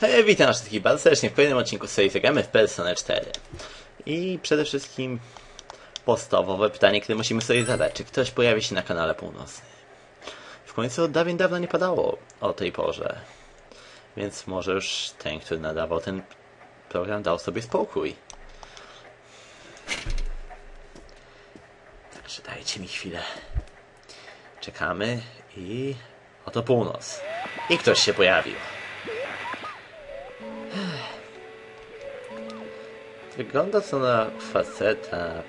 Hej, witam wszystkich bardzo serdecznie w kolejnym odcinku serii Zagramy w Persona 4. I przede wszystkim podstawowe pytanie, które musimy sobie zadać. Czy ktoś pojawi się na kanale północnym? W końcu od dawien dawno nie padało o tej porze. Więc może już ten, który nadawał ten program, dał sobie spokój. Także dajcie mi chwilę. Czekamy i oto północ. I ktoś się pojawił. Wygląda to na faceta,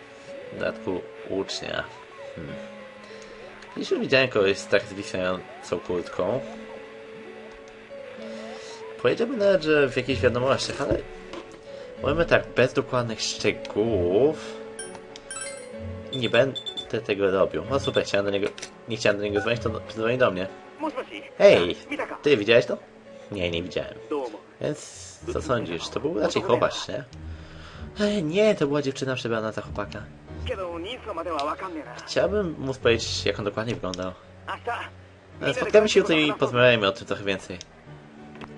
w dodatku ucznia. Hmm. Już widziałem kogoś z tak zwisającą kurtką. Powiedziałbym nawet, że w jakichś wiadomościach, ale mówimy tak, bez dokładnych szczegółów nie będę tego robił. No super, chciałem do niego, nie chciałem do niego dzwonić, to dzwoni do mnie. Hej, ty widziałeś to? Nie, nie widziałem. Więc co sądzisz, to był raczej chłopaś, nie? Ej, nie, to była dziewczyna przebrana za chłopaka. Chciałbym móc powiedzieć, jak on dokładnie wyglądał. Spotkamy się jutro i porozmawiajmy o tym trochę więcej.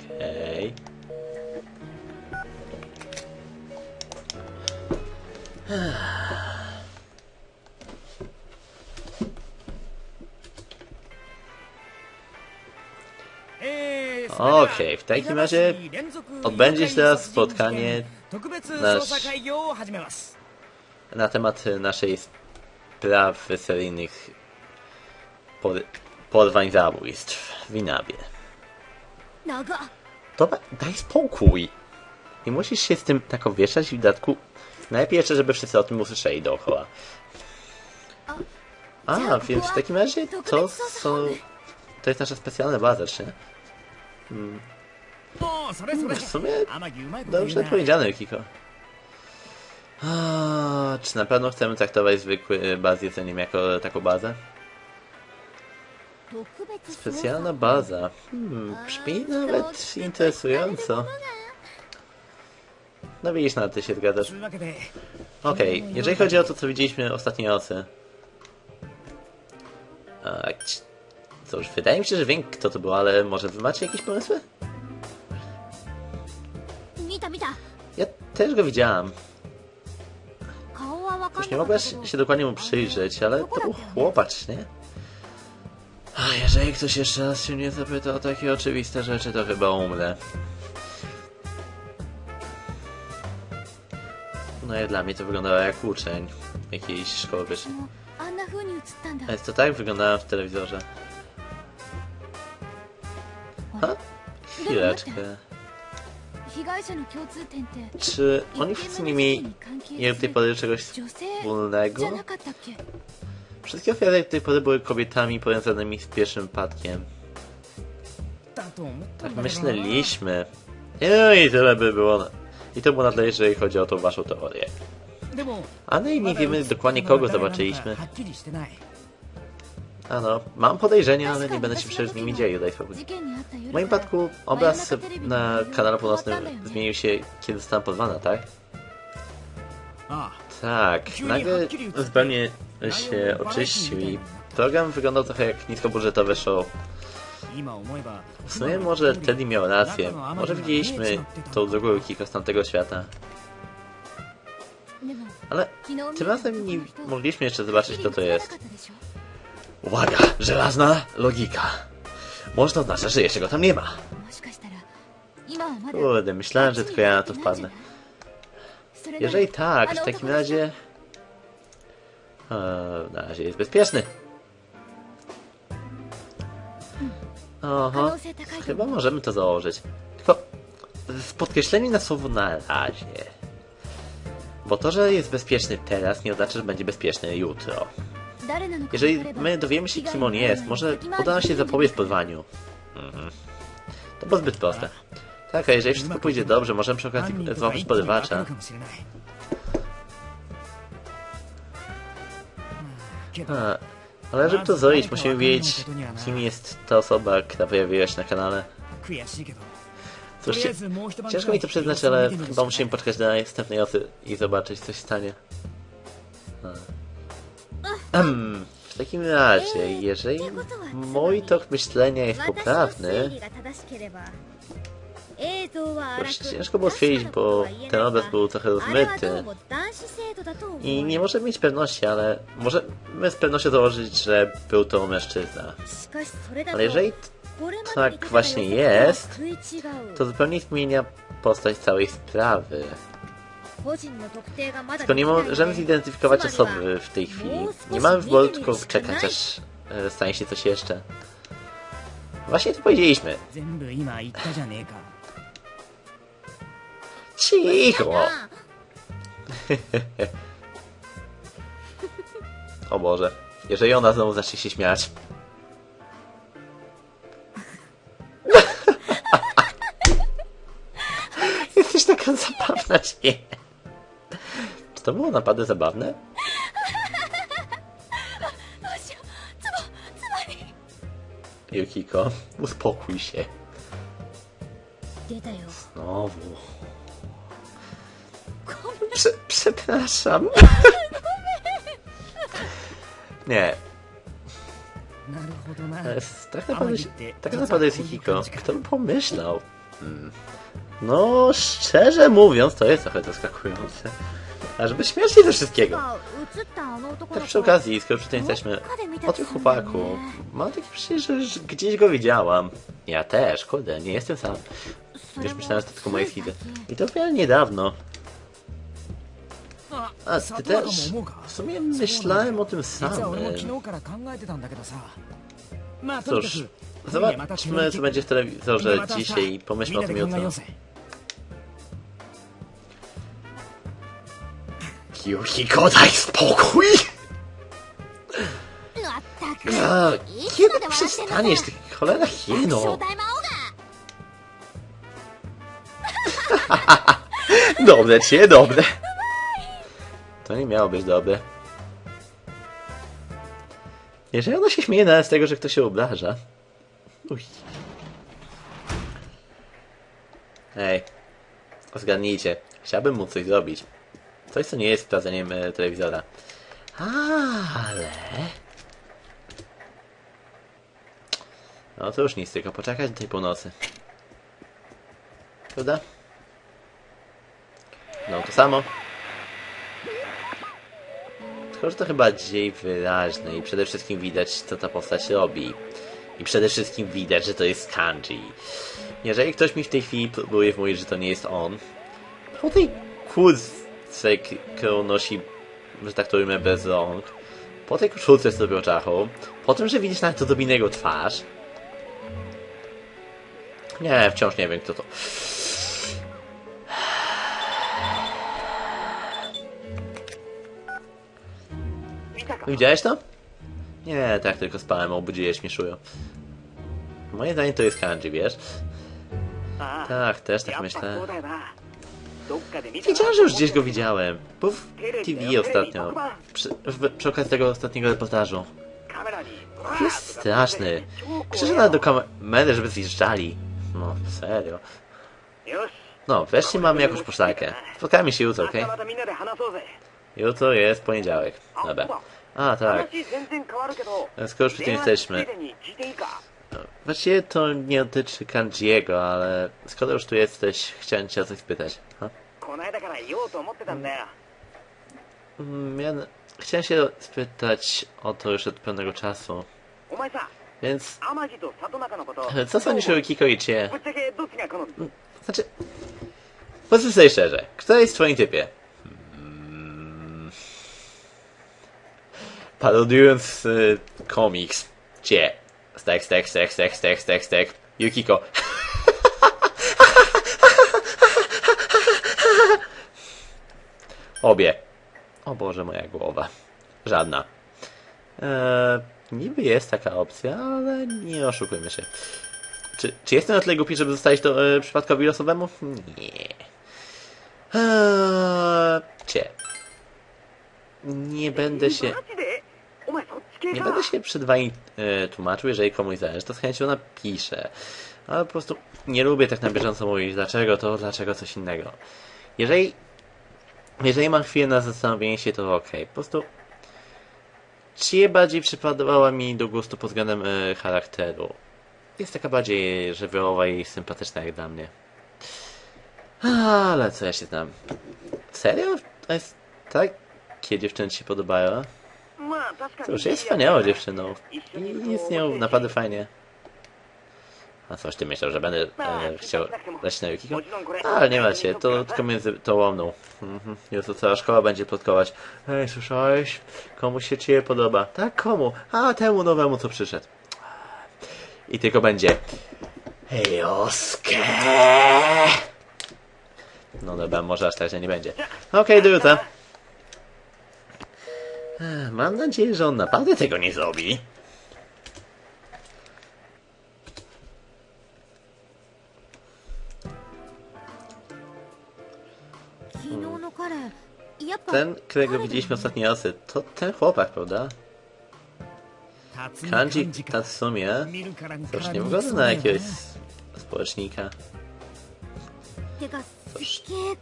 Okej. Okej, okay, w takim razie odbędzie się teraz spotkanie nasz- na temat naszej sprawy seryjnych por porwań zabójstw w っ To da- daj spokój! Nie musisz się z tym tak owieszać w dodatku. Najlepiej jeszcze, żeby wszyscy o tym usłyszeli dookoła. A, więc w takim razie to są... To jest nasza specjalna baza, czy nie? W sumie dobrze powiedziane, Kiko. A, czy na pewno chcemy traktować zwykły baz jedzeniem jako taką bazę? Specjalna baza. Hmm, nawet interesująco. No widzisz, na ty się zgadzasz. Okej, jeżeli chodzi o to, co widzieliśmy ostatniej nocy. Cóż, wydaje mi się, że wiem, kto to był, ale może wy macie jakieś pomysły? Też go widziałam. Już nie mogę się dokładnie mu przyjrzeć, ale to był chłopacz, nie? A jeżeli ktoś jeszcze raz się mnie zapyta o takie oczywiste rzeczy, to chyba umrę. No i dla mnie to wyglądało jak uczeń jakiejś szkoły wyższej. To tak wyglądała w telewizorze. Ha? Chwileczkę. Czy oni wszyscy nie mieli do tej pory czegoś wspólnego? Wszystkie ofiary do tej pory były kobietami powiązanymi z pierwszym padkiem. Tak myśleliśmy. No i tyle by było. I to było na tyle, jeżeli chodzi o tą waszą teorię. Ale no nie wiemy dokładnie kogo zobaczyliśmy. A no, mam podejrzenia, ale nie będę się przecież z nimi dzielił, daj. W moim przypadku obraz na kanale północnym zmienił się, kiedy zostałam pozwana, tak? Tak, nagle zupełnie się oczyścił i program wyglądał trochę jak niskobudżetowe show. W sumie może Teddy miał rację. Może widzieliśmy tą drugą Kiko z tamtego świata. Ale tym razem nie mogliśmy jeszcze zobaczyć, kto to jest. Uwaga, żelazna logika. Może to że jeszcze go tam nie ma. Kurde, myślałem, że tylko ja na to wpadnę. Jeżeli tak, w takim razie... E, na razie jest bezpieczny. Oho, chyba możemy to założyć. Tylko z podkreśleniem na słowo na razie. Bo to, że jest bezpieczny teraz, nie oznacza, że będzie bezpieczny jutro. Jeżeli my dowiemy się, kim on jest, może uda nam się zapobiec podwaniu. Mhm. To było zbyt proste. Tak, a jeżeli wszystko pójdzie dobrze, możemy przy okazji złapać podywacza. A, ale żeby to zrobić, musimy wiedzieć, kim jest ta osoba, która pojawiła się na kanale. Cóż, ciężko mi to przyznać, ale chyba musimy poczekać na następnej osy i zobaczyć, co się stanie. A. W takim razie, jeżeli mój tok myślenia jest poprawny, to ciężko było stwierdzić, bo ten obraz był trochę rozmyty i nie możemy mieć pewności, ale możemy z pewnością założyć, że był to mężczyzna. Ale jeżeli tak właśnie jest, to zupełnie zmienia postać całej sprawy. Tylko nie możemy zidentyfikować osoby w tej chwili. Nie mamy wyboru, tylko czekać aż e, stanie się coś jeszcze. Właśnie to powiedzieliśmy. Cicho! o Boże. Jeżeli ona znowu zacznie się śmiać. Jesteś taka zabawna, nie? To było naprawdę zabawne. Yukiko, uspokój się. Znowu. Prze przepraszam. Nie. Tak naprawdę, tak naprawdę jest Yukiko. Kto by pomyślał? Hmm. No, szczerze mówiąc, to jest trochę zaskakujące żeby śmiać się ze wszystkiego. Tak przy okazji, skoro przy tym jesteśmy, o tym chłopaku, mam takie przecież, że gdzieś go widziałam. Ja też, kurde, nie jestem sam. Już myślałem, że to tylko moje hity. I to miałem niedawno. A ty też? W sumie myślałem o tym samym. Cóż, zobaczmy, co będzie w telewizorze dzisiaj i pomyślmy o tym jutro. Kiyohiko, daj spokój! No, tak. A, kiedy przestaniesz tych cholerach hieno? dobre cię, dobre. To nie miało być dobre. Jeżeli ona się śmieje nawet z tego, że ktoś się obraża. Uj. Ej, zgadnijcie. Chciałbym mu coś zrobić. Coś, co nie jest sprawdzeniem e, telewizora. Ale... No to już nic, tylko poczekać do tej północy. Prawda? No to samo. Tylko, że to chyba bardziej wyraźne i przede wszystkim widać, co ta postać robi. I przede wszystkim widać, że to jest kanji. Jeżeli ktoś mi w tej chwili próbuje wmówić, że to nie jest on, po tej kurce, Sekiro nosi, że tak to ujmę, bez rąk. Po tej koszulce z drobiączachą. Po tym, że widzisz nawet odrobinę jego twarz. Nie, wciąż nie wiem, kto to. Widziałeś to? Nie, tak tylko spałem, obudziłeś mnie szują. Moje zdanie to jest kanji, wiesz? Tak, też tak, tak myślę. Wiedziałem, że już gdzieś go widziałem. Bo w TV ostatnio. Przy, w, przy okazji tego ostatniego reportażu. Jest straszny. Krzyżę do kamery, żeby zjeżdżali. No, serio. No, wreszcie mamy jakąś poszlakę. Spotkamy się jutro, okej? Okay? Jutro jest poniedziałek. Dobra. A, tak. Skoro już przy tym jesteśmy. Właściwie to nie dotyczy Kanjiego, ale skoro już tu jesteś, chciałem cię o coś spytać. Ha? No. Mm, chciałem się spytać o to już od pewnego czasu. Więc... Co sądzisz o Kikoichie? Znaczy... Powiedz sobie szczerze, kto jest w twoim typie? Hmm. Parodiując y, komiks, cie. Stek, stek, stek, stek, stek, stek, stek. Yukiko. Obie. O Boże, moja głowa. Żadna. Eee, niby jest taka opcja, ale nie oszukujmy się. Czy, czy jestem na tyle głupi, żeby zostawić to e, przypadkowi losowemu? Nie. Eee, cie. Nie będę się... Nie か będę się przed wami e, tłumaczył, jeżeli komuś zależy, to z chęcią napiszę. Ale po prostu nie lubię tak na bieżąco mówić, dlaczego to, dlaczego coś innego. Jeżeli, jeżeli mam chwilę na zastanowienie się, to okej. Po prostu Chie bardziej przypadała mi do gustu pod względem e, charakteru. Jest taka bardziej żywiołowa i sympatyczna jak dla mnie. Ale co ja się tam... Serio? To jest takie dziewczyny ci się podobają? Cóż, jest wspaniałą dziewczyną. I nic z nią naprawdę fajnie. A coś ty myślał, że będę e, chciał leć na Yukiko? Ale nie macie, to tylko między to łomną. Mhm. Już to cała szkoła będzie plotkować. Ej, słyszałeś? Komu się cię podoba? Tak, komu? A, temu nowemu, co przyszedł. I tylko będzie... Joskę! No dobra, może aż tak, że nie będzie. Okej, okay, do jutra. Mam nadzieję, że on naprawdę tego nie zrobi. Ten, którego widzieliśmy ostatni raz, to ten chłopak, prawda? Kanji Tatsumie. Coś nie wygląda na jakiegoś społecznika.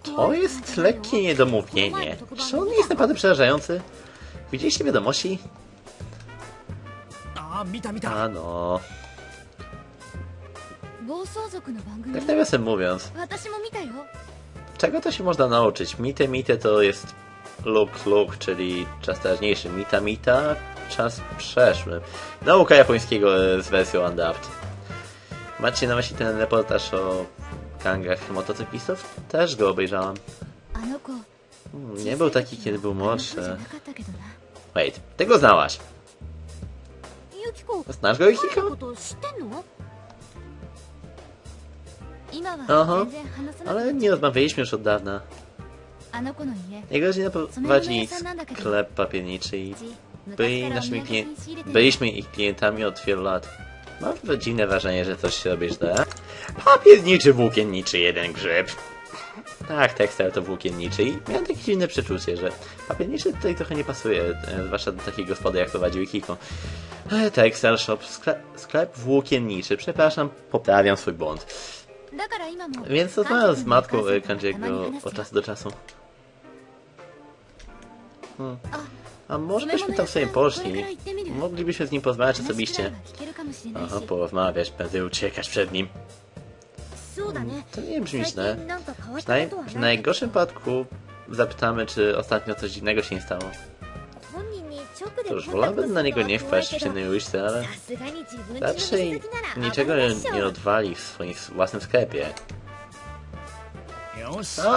To jest lekkie niedomówienie. Czy on jest naprawdę przerażający? Widzieliście wiadomości? A no. Tak nawiasem mówiąc. Czego to się można nauczyć? Mite Mite to jest luk luk, czyli czas teraźniejszy. Mita Mita, czas przeszły. Nauka japońskiego z wersją Undaft. Macie na myśli ten reportaż o gangach motocyklistów? Też go obejrzałam. Nie był taki, kiedy był młodszy. Wait, ty go znałaś. Znasz go, Yukiko? Oho, ale nie rozmawialiśmy już od dawna. Jego rodzina prowadzi sklep papierniczy i byli naszymi byliśmy ich klientami od wielu lat. Mam dziwne wrażenie, że coś się robisz, da? Papierniczy włókienniczy jeden grzyb. Tak, tekstil to włókienniczy i miałem takie dziwne przeczucie, że papierniczy tutaj trochę nie pasuje, e, zwłaszcza do takiej gospody, jak prowadził Kiko. E, tekstil shop, sklep, sklep włókienniczy, przepraszam, poprawiam swój błąd. Więc rozmawiam z matką e, Kandziego od czasu do czasu. Hmm. A może byśmy tam sobie poszli? Moglibyśmy z nim porozmawiać osobiście. Aha, porozmawiać, będę uciekać przed nim. To nie brzmi źle. W, naj, w najgorszym przypadku zapytamy, czy ostatnio coś dziwnego się nie stało. Cóż, wolałbym na niego nie wpaść w czynnej uliczce, ale raczej niczego nie odwali w swoim własnym sklepie.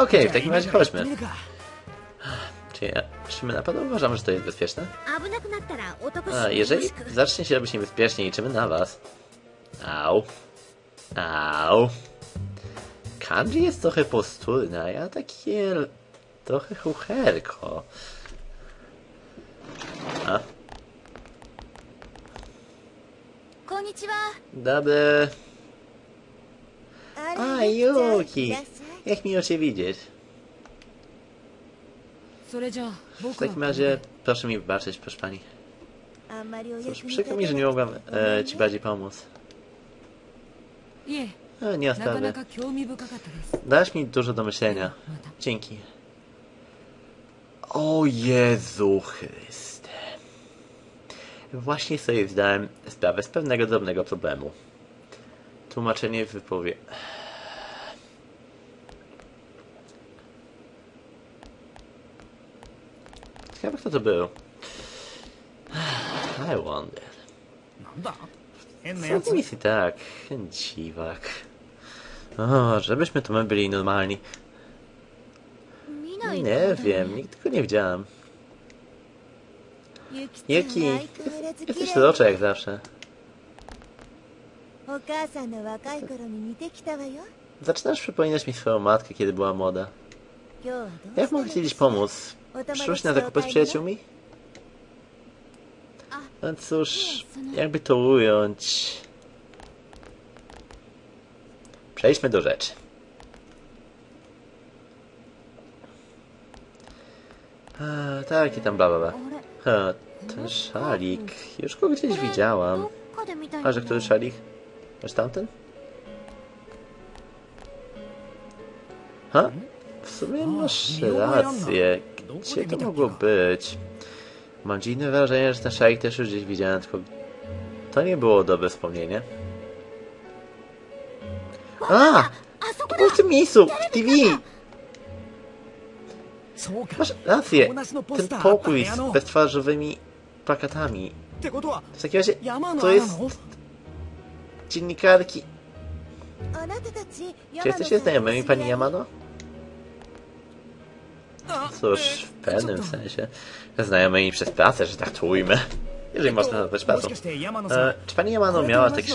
Okej, w takim razie chodźmy. Czy, ja, czy my naprawdę uważamy, że to jest bezpieczne? A, jeżeli zacznie się robić niebezpiecznie, liczymy na was. Au. Au. Handry jest trochę posturna, ja takie... trochę chucherko. A? Dobry. A, Yuki! Jak miło Cię widzieć. W takim razie, proszę mi wybaczyć, proszę Pani. Cóż, przykro mi, że nie mogłam e, Ci bardziej pomóc. A, nie ostawię. Dasz mi dużo do myślenia. Dzięki. O Jezu Chryste. Właśnie sobie zdałem sprawę z pewnego drobnego problemu. Tłumaczenie wypowie... Ciekawe kto to był. I wonder. Co to jest i tak? Dziwak. O, żebyśmy to my byli normalni. Nie wiem, nigdy go nie widziałam. Yuki, jesteś do jak zawsze. Zaczynasz przypominać mi swoją matkę, kiedy była młoda. Jak mogę ci dziś pomóc? Przyszłaś na zakupy z przyjaciółmi? No cóż, jakby to ująć... Przejdźmy do rzeczy. A, tak, i tam bla bla bla. Ha, ten szalik. Już go gdzieś widziałam. A, że który szalik? Aż tamten? Ha? W sumie masz rację. Gdzie to mogło być? Mam dziwne wrażenie, że ten szalik też już gdzieś widziałem, tylko to nie było dobre wspomnienie. A! あそこ To był w tym miejscu? W TV! そうか Masz rację. 同じのポ Ten スターあった pokój 部屋 z の beztwarzowymi plakatami. ってことは W takim razie 山の to 穴 jest の dziennikarki. あなたたち Czy jesteście znajomymi pani Yamano? あ Cóż, w pewnym sensie. Znajomymi przez pracę, że tak tujmy. Jeżeli można nazwać も pracą. しかして山野さん E, czy pani こ Yamano れ miała と同 te じ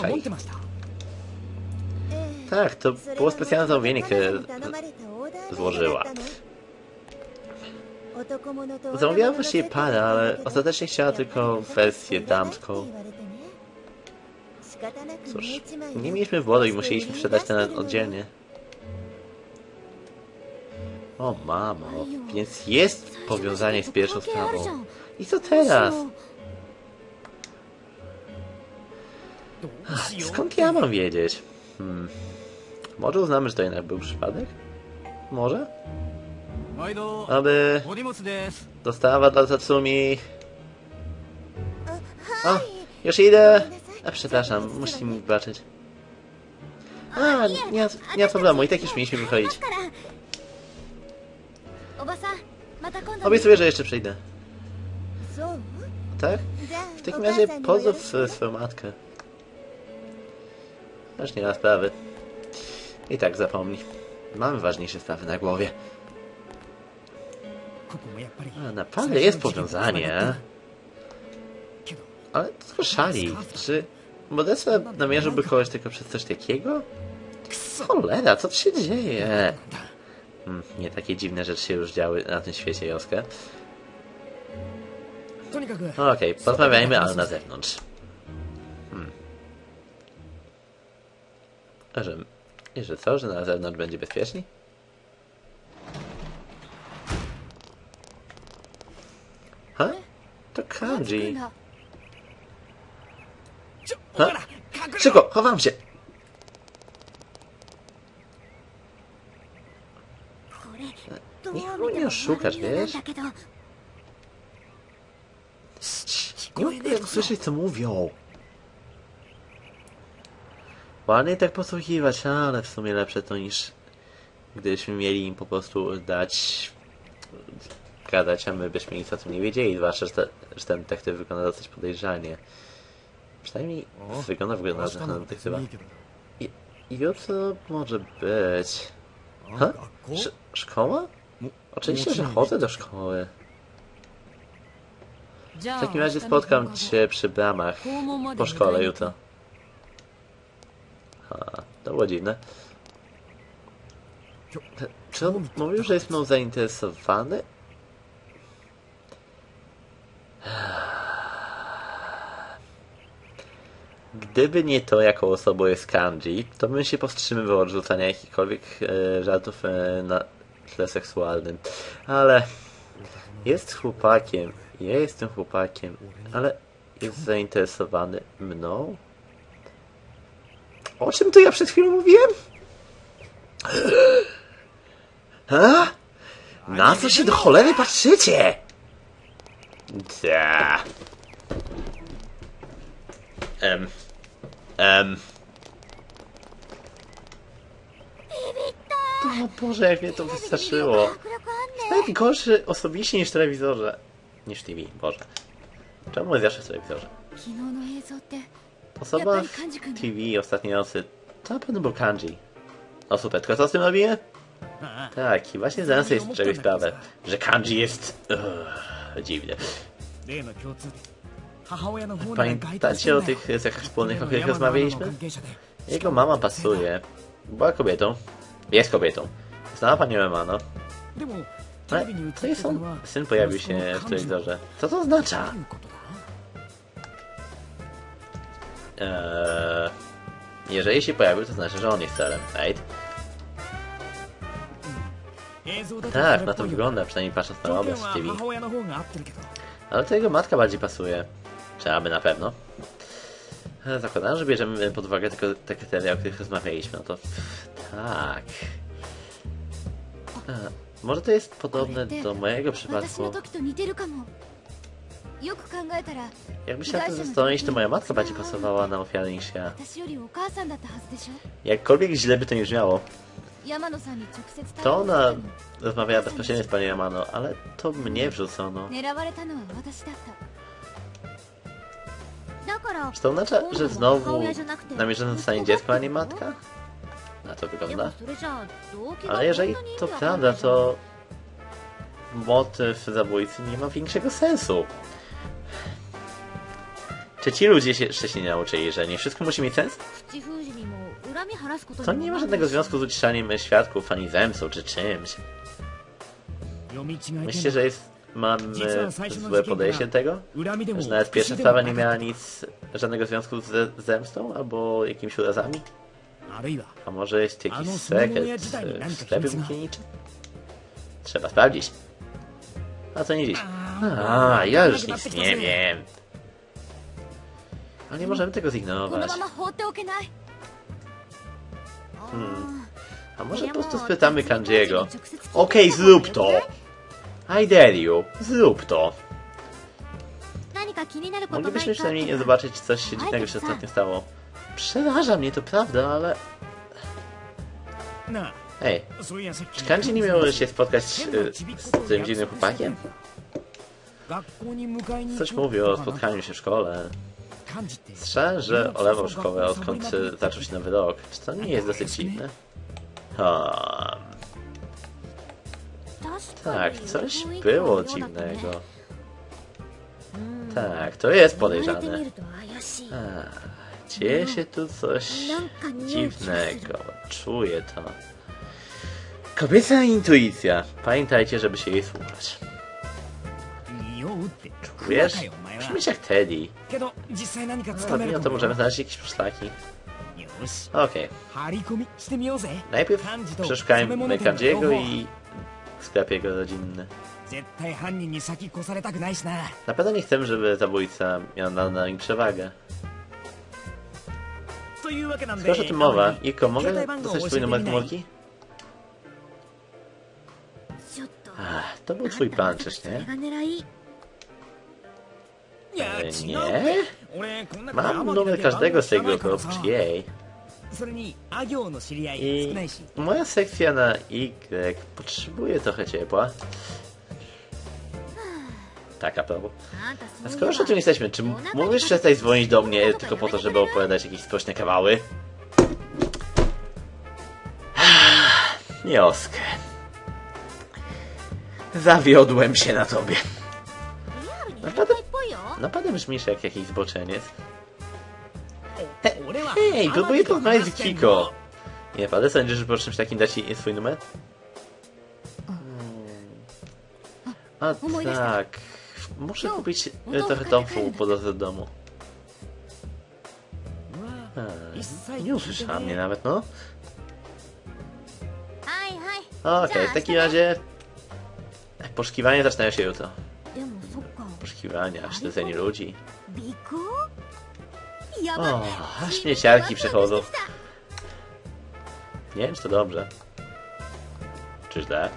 Tak, to było specjalne zamówienie, które złożyła. Zamówiłam właściwie parę, ale ostatecznie chciała tylko wersję damską. Cóż, nie mieliśmy wodu i musieliśmy sprzedać ten oddzielnie. O mamo, więc jest powiązanie z pierwszą sprawą. I co teraz? Skąd ja mam wiedzieć? Hmm. Może uznamy, że to jednak był przypadek? Może? Aby... Dostawa dla Tatsumi. O, już idę! A przepraszam, musicie mi wybaczyć. A, nie, nie ma problemu, i tak już mieliśmy wychodzić. Obiecuję, że jeszcze przyjdę. Tak? W takim razie pozdrów swoją matkę. Aż nie ma sprawy. I tak zapomnij. Mamy ważniejsze sprawy na głowie. A, naprawdę jest powiązanie. Ale to szali. Czy Modesta namierzyłby kogoś tylko przez coś takiego? Cholera, co tu się dzieje? Hmm, nie takie dziwne rzeczy się już działy na tym świecie, Joska. Okej, okay, porozmawiajmy, ale na zewnątrz. Hmm. I że co, że na zewnątrz będzie bezpieczniej? Ha? To Kanji. Ha? Szybko, chowam się! Nikogo nie oszukasz, wiesz? Nie mogę słyszeć, co mówią. Ładnie tak posłuchiwać, ale w sumie lepsze to niż gdybyśmy mieli im po prostu dać gadać, a my byśmy nic o tym nie wiedzieli, zwłaszcza, że, że ten detektyw wygląda dosyć podejrzanie. Przynajmniej o, wygląda w ogóle na żadnego detektywa. I, jutro może być... Ha? Sz szkoła? Oczywiście, że chodzę do szkoły. W takim razie spotkam cię przy bramach po szkole jutro. Ha, to było dziwne. Czy on mówił, że jest mną zainteresowany? Gdyby nie to, jaką osobą jest Kanji, to bym się powstrzymywał od rzucania jakichkolwiek e, żartów e, na tle seksualnym. Ale jest chłopakiem. Ja jestem chłopakiem, ale jest zainteresowany mną? O czym to ja przed chwilą mówiłem? A? Na co się do cholery patrzycie? Da. Em. Em. O Boże, jak mnie to wystraszyło. Jest gorszy osobiście niż w telewizorze. Niż TV, Boże. Czemu jest zawsze w telewizorze? Osoba w TV ostatniej nocy to na pewno był kanji. O supeczko, co z tym robię? Tak, i właśnie zdałem sobie z czegoś sprawę, że kanji jest... Uff, dziwne. Pamiętacie o tych cechach wspólnych, o których rozmawialiśmy? Jego mama pasuje. Była kobietą. Jest kobietą. Znała panią Emano. Ale no no to jest on... Syn pojawił się w telewizorze. Co to oznacza? Eee, jeżeli się pojawił, to znaczy, że on jest celem, right? Tak, na to wygląda, przynajmniej patrząc na obraz w TV. Ale to jego matka bardziej pasuje. Trzeba by na pewno. Eee, zakładam, że bierzemy pod uwagę tylko te kryteria, o których rozmawialiśmy. No to tak. Eee, może to jest podobne do mojego przypadku. Jakby się na tym zastanowić, to moja matka bardziej pasowała na ofiarę niż ja. Jakkolwiek źle by to nie brzmiało. To ona rozmawiała bezpośrednio z panią Yamano, ale to mnie wrzucono. Czy to oznacza, że znowu namierzone zostanie dziecko, a nie matka? Na to wygląda. Ale jeżeli to prawda, to motyw zabójcy nie ma większego sensu. Czy ci ludzie się jeszcze się nie nauczyli, że nie wszystko musi mieć sens? To nie ma żadnego związku z uciszaniem świadków, ani zemstą, czy czymś. Myślę, że jest... mamy e, złe podejście do tego? Że nawet pierwsza sprawa nie miała nic, żadnego związku z zemstą, albo jakimiś urazami? A może jest jakiś sekret w sklepie włókienniczym? Trzeba sprawdzić. A co nie dziś? A, ja już nic nie wiem. No nie możemy tego zignorować. Hmm. A może po prostu spytamy Kanjiego. Okej, okay, zrób to! I dare you, zrób to! Moglibyśmy przynajmniej zobaczyć coś się dziwnego się ostatnio stało. Przeraża mnie to prawda, ale... Ej, czy Kanji nie miał się spotkać y, z, z tym dziwnym chłopakiem? Coś mówi o spotkaniu się w szkole. Strzelę, o lewą szkołę, odkąd y, zaczął się nowy rok. Czy to nie jest dosyć dziwne? Tak, coś było dziwnego. Tak, to jest podejrzane. A, dzieje się tu coś dziwnego. Czuję to. Kobieca intuicja. Pamiętajcie, żeby się jej słuchać. Czujesz? Brzmisz jak Teddy. No, mimo no to możemy znaleźć jakieś poszlaki. Okej. Okay. Najpierw przeszukajmy Kandziego i sklep jego rodzinny. Tak na pewno nie chcemy, żeby zabójca miał na nim przewagę. Skoro o tym mowa, Iko, mogę dostać twój numer komórki? To był twój plan, czyż nie? Nie? Mam numer każdego z tej grupy oprócz jej. I moja sekcja na Y potrzebuje trochę ciepła. Tak, a propos. A skoro już tu jesteśmy, czy mówisz przestać dzwonić do mnie tylko po to, żeby opowiadać jakieś sprośne kawały? Nioskę. Zawiodłem się na tobie. Naprawdę Naprawdę no brzmisz jak jakiś zboczeniec. Hej, próbuję porozmawiać z Kiko. Nie naprawdę sądzisz, że po czymś takim da ci swój numer? Hmm. A tak... Muszę kupić e, trochę tofu po drodze do domu. A, nie usłyszała mnie nawet, no. Okej, okay, w takim razie... E, Poszukiwania zaczynają się jutro poszukiwania, śledzenie ludzi. O, aż mnie siarki. Nie wiem, czy to dobrze. Czy źle?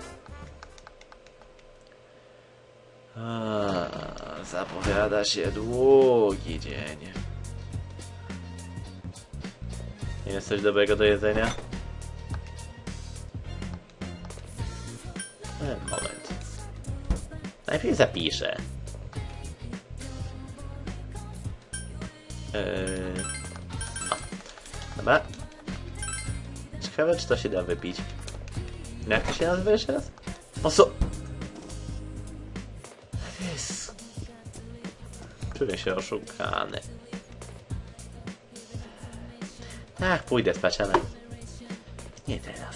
A, zapowiada się długi dzień. Jest coś dobrego do jedzenia? E, moment. Najpierw zapiszę. O. Dobra. Ciekawe, czy to się da wypić. Jak to się nazywa jeszcze raz? O co? Jest. Czuję się oszukany. Tak, pójdę spać, ale... Nie teraz.